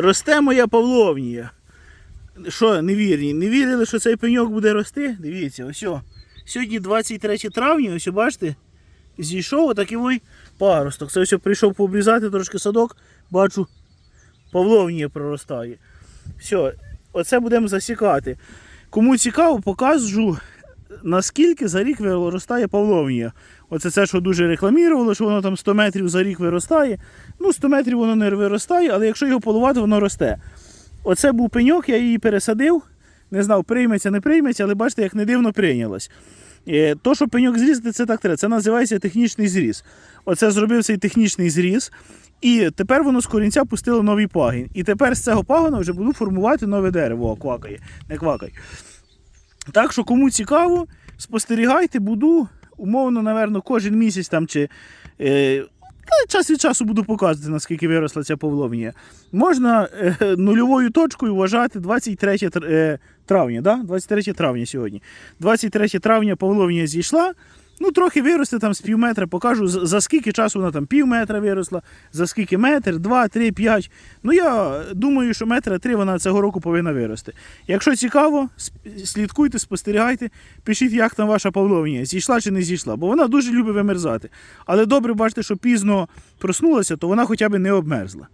росте моя павловнія. Що, не вірні? Не вірили, що цей пеньок буде рости? Дивіться, ось. Сьогодні 23 травня, ось бачите, зійшов отакий ой паросток. Це ось прийшов пообрізати трошки садок, бачу, павловнія проростає. Все, оце будемо засікати. Кому цікаво, покажу, наскільки за рік виростає павловнія. Оце це, що дуже рекламірувало, що воно там 100 метрів за рік виростає. Ну, 100 метрів воно не виростає, але якщо його поливати, воно росте. Оце був пеньок, я її пересадив. Не знав, прийметься, не прийметься, але бачите, як не дивно прийнялось. Е, То, що пеньок зрізати, це так треба. Це називається технічний зріз. Оце зробив цей технічний зріз. І тепер воно з корінця пустило новий пагін. І тепер з цього пагона вже буду формувати нове дерево. О, квакає, не квакай. Так що, кому цікаво, спостерігайте, буду умовно, напевно, кожен місяць там чи. Е, час від часу буду показувати, наскільки виросла ця павловнія. Можна е, нульовою точкою вважати 23 е, травня. Да? 23 травня сьогодні. 23 травня павловнія зійшла. Ну, трохи виросте там з пів метра, покажу, за скільки часу вона там пів метра виросла, за скільки метр, два, три, п'ять. Ну, я думаю, що метра три вона цього року повинна вирости. Якщо цікаво, слідкуйте, спостерігайте, пишіть, як там ваша павловнія, зійшла чи не зійшла, бо вона дуже любить вимерзати. Але добре бачите, що пізно проснулася, то вона хоча б не обмерзла.